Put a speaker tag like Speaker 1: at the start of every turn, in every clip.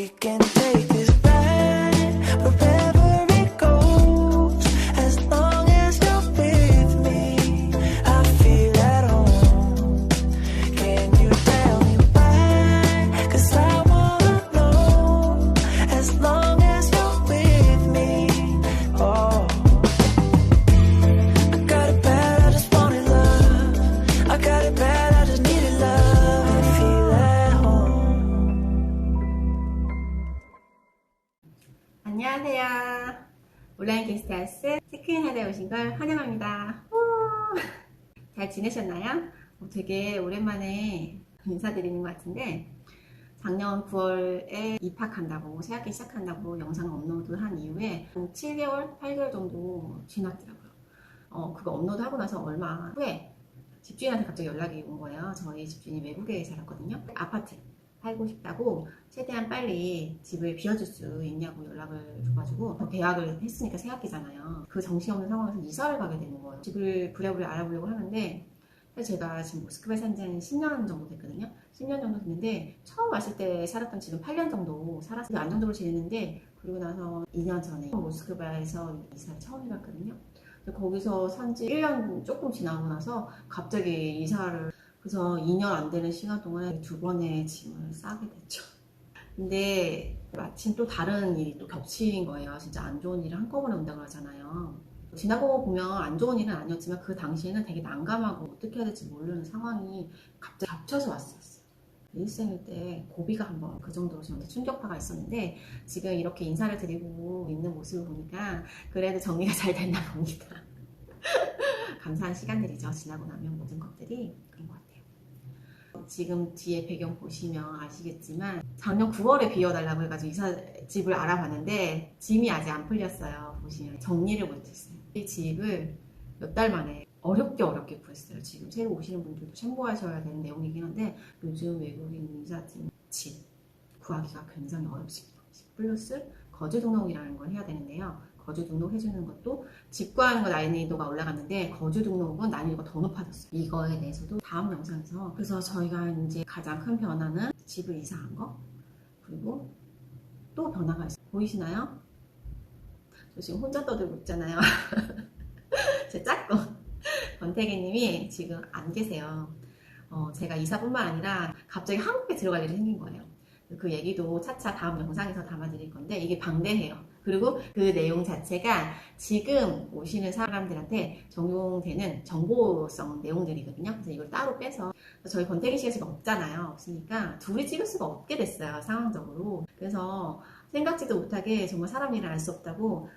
Speaker 1: weekend. 온라인 게스트하우스 체크인하러 오신 걸 환영합니다. 우! 잘 지내셨나요? 어, 되게 오랜만에 인사드리는 것 같은데 작년 9월에 입학한다고 새학기 시작한다고 영상 업로드한 이후에 한 7개월, 8개월 정도 지났더라고요. 어, 그거 업로드하고 나서 얼마 후에 집주인한테 갑자기 연락이 온 거예요. 저희 집주인이 외국에 살았거든요. 아파트 살고 싶다고 최대한 빨리 집을 비워줄 수 있냐고 연락을 줘가지고 계약을 했으니까 새 학기잖아요. 그 정신없는 상황에서 이사를 가게 되는 거예요. 집을 부랴부랴 알아보려고 하는데 제가 지금 모스크바에 산지 한 10년 정도 됐거든요. 10년 정도 됐는데 처음 왔을 때 살았던 집은 8년 정도 살았어요. 안정적으로 지냈는데 그리고 나서 2년 전에 모스크바에서 이사를 처음 해봤거든요. 거기서 산지 1년 조금 지나고 나서 갑자기 이사를 그래서 2년 안 되는 시간 동안 두 번의 짐을 싸게 됐죠. 근데 마침 또 다른 일이 또 겹친 거예요. 진짜 안 좋은 일을 한꺼번에 온다고 하잖아요. 지나고 보면 안 좋은 일은 아니었지만 그 당시에는 되게 난감하고 어떻게 해야 될지 모르는 상황이 갑자기 겹쳐서 왔었어요. 일생일 때 고비가 한번 그 정도로 저한테 충격파가 있었는데 지금 이렇게 인사를 드리고 있는 모습을 보니까 그래도 정리가 잘 됐나 봅니다. 감사한 시간들이죠. 지나고 나면 모든 것들이 그런 것 같아요. 지금 뒤에 배경 보시면 아시겠지만 작년 9월에 비워달라고 해가지고 이사 집을 알아봤는데 짐이 아직 안 풀렸어요. 보시면 정리를 못했어요. 이 집을 몇 달 만에 어렵게 어렵게 구했어요. 지금 새로 오시는 분들도 참고하셔야 되는 내용이긴 한데 요즘 외국인 이사팀 집 구하기가 굉장히 어렵습니다. 플러스 거주 등록이라는 걸 해야 되는데요. 거주 등록 해주는 것도 집 구하는 거 난이도가 올라갔는데 거주 등록은 난이도가 더 높아졌어요. 이거에 대해서도 다음 영상에서 그래서 저희가 이제 가장 큰 변화는 집을 이사한 거 그리고 또 변화가 있어요. 보이시나요? 저 지금 혼자 떠들고 있잖아요. 제 짝꿍 권태기님이 지금 안 계세요. 어, 제가 이사뿐만 아니라 갑자기 한국에 들어갈 일이 생긴 거예요. 그 얘기도 차차 다음 영상에서 담아드릴 건데 이게 방대해요. 그리고 그 내용 자체가 지금 오시는 사람들한테 적용되는 정보성 내용들이거든요. 그래서 이걸 따로 빼서 저희 권태기 씨가 지금 없잖아요. 없으니까 둘이 찍을 수가 없게 됐어요. 상황적으로. 그래서 생각지도 못하게 정말 사람 일을 알수 없다고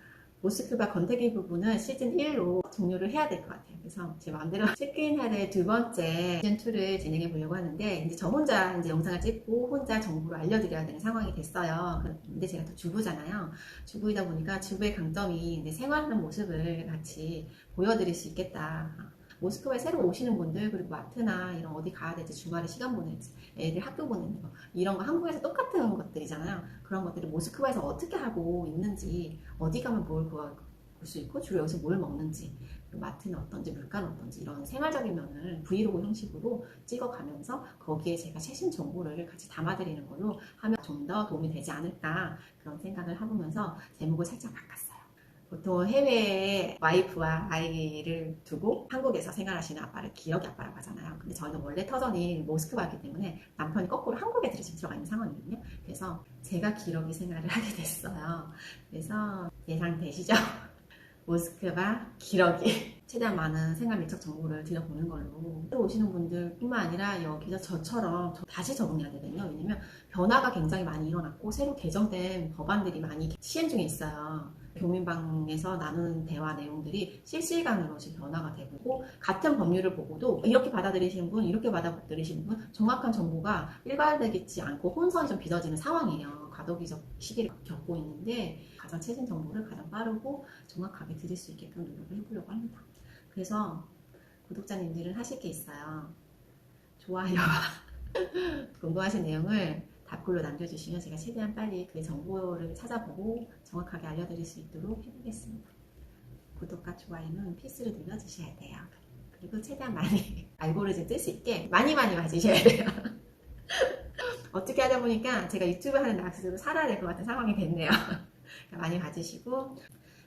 Speaker 1: 모스크바 권태기 부분은 시즌 1로 종료를 해야 될 것 같아요. 그래서 제 마음대로 체크인 할의 두 번째 시즌 2를 진행해 보려고 하는데 이제 저 혼자 이제 영상을 찍고 혼자 정보를 알려드려야 되는 상황이 됐어요. 근데 제가 또 주부잖아요. 주부이다 보니까 주부의 강점이 생활하는 모습을 같이 보여드릴 수 있겠다. 모스크바에 새로 오시는 분들 그리고 마트나 이런 어디 가야 될지 주말에 시간 보낼지 애들 학교 보내는 거 이런 거 한국에서 똑같은 것들이잖아요 그런 것들을 모스크바에서 어떻게 하고 있는지 어디 가면 뭘볼수 있고 주로 여기서 뭘 먹는지 마트는 어떤지 물가는 어떤지 이런 생활적인 면을 브이로그 형식으로 찍어가면서 거기에 제가 최신 정보를 같이 담아드리는 걸로 하면 좀 더 도움이 되지 않을까 그런 생각을 해보면서 제목을 살짝 바꿨어요. 보통 해외에 와이프와 아이를 두고 한국에서 생활하시는 아빠를 기러기 아빠라고 하잖아요. 근데 저희는 원래 터전이 모스크바이기 때문에 남편이 거꾸로 한국에 들어가 있는 상황이거든요. 그래서 제가 기러기 생활을 하게 됐어요. 그래서 예상되시죠? 모스크바 기러기 최대한 많은 생활 밀착 정보를 들여보는 걸로 새로 오시는 분들뿐만 아니라 여기서 저처럼 다시 적응해야 되거든요. 왜냐면 변화가 굉장히 많이 일어났고 새로 개정된 법안들이 많이 시행 중에 있어요. 교민방에서 나누는 대화 내용들이 실시간으로 지금 변화가 되고 있고 같은 법률을 보고도 이렇게 받아들이시는 분, 이렇게 받아들이시는 분 정확한 정보가 일괄되지 않고 혼선이 좀 빚어지는 상황이에요. 과도기적 시기를 겪고 있는데 가장 최신 정보를 가장 빠르고 정확하게 드릴 수 있게끔 노력을 해보려고 합니다. 그래서 구독자님들은 하실 게 있어요. 좋아요와 궁금하신 내용을 답글로 남겨주시면 제가 최대한 빨리 그 정보를 찾아보고 정확하게 알려드릴 수 있도록 해보겠습니다. 구독과 좋아요는 필수로 눌러주셔야 돼요. 그리고 최대한 많이 알고리즘 뜰 수 있게 많이 많이 봐주셔야 돼요. 어떻게 하다 보니까 제가 유튜브 하는 낚시로 살아야 될 것 같은 상황이 됐네요. 그러니까 많이 봐주시고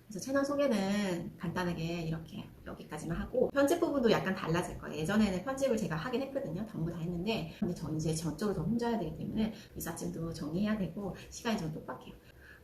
Speaker 1: 그래서 채널 소개는 간단하게 이렇게 여기까지만 하고 편집 부분도 약간 달라질 거예요. 예전에는 편집을 제가 하긴 했거든요. 전부 다 했는데 근데 저 이제 저쪽으로 더 혼자야 되기 때문에 이삿짐도 정리해야 되고 시간이 좀 촉박해요.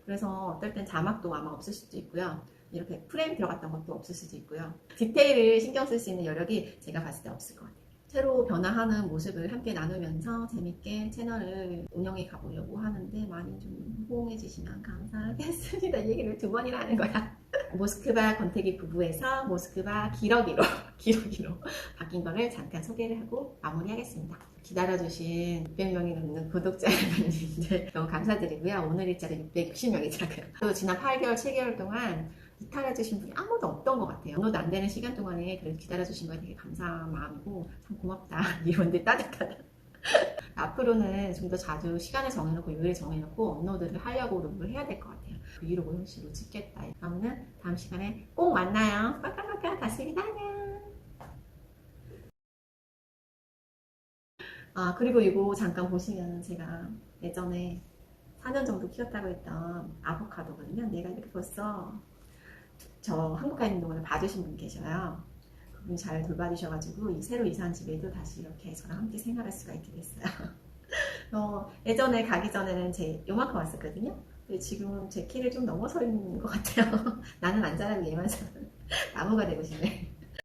Speaker 1: 그래서 어떨 땐 자막도 아마 없을 수도 있고요. 이렇게 프레임 들어갔던 것도 없을 수도 있고요. 디테일을 신경 쓸 수 있는 여력이 제가 봤을 때 없을 것 같아요. 새로 변화하는 모습을 함께 나누면서 재밌게 채널을 운영해 가보려고 하는데 많이 좀 호응해 주시면 감사하겠습니다. 이 얘기를 두 번이나 하는 거야. 모스크바 권태기 부부에서 모스크바 기러기로 기러기로 바뀐 거를 잠깐 소개를 하고 마무리하겠습니다. 기다려주신 600명이 넘는 구독자 여러분들 너무 감사드리고요. 오늘 일자리 660명이더라고요. 또 지난 8개월, 7개월 동안 이탈해주신 분이 아무도 없던 것 같아요. 업로드 안 되는 시간 동안에 그래도 기다려주신 거에 되게 감사한 마음이고 참 고맙다. 이분들 따뜻하다. 앞으로는 좀 더 자주 시간을 정해놓고 요일을 정해놓고 업로드를 하려고 노력을 해야 될 것 같아요. 그 브이로그 형식으로 찍겠다. 그러면은 다음 시간에 꼭 만나요. 빠까빠까 다스리다 안녕. 아 그리고 이거 잠깐 보시면 제가 예전에 4년 정도 키웠다고 했던 아보카도거든요. 내가 이렇게 벌써 저 한국 가 있는 동안에 봐주신 분 계셔요. 그분이 잘 돌봐주셔가지고 이 새로 이사한 집에도 다시 이렇게 저랑 함께 생활할 수가 있게 됐어요. 어, 예전에 가기 전에는 제 요만큼 왔었거든요. 근데 지금은 제 키를 좀 넘어서 있는 것 같아요. 나는 안 자라고 얘만 자라. 나무가 되고 싶네.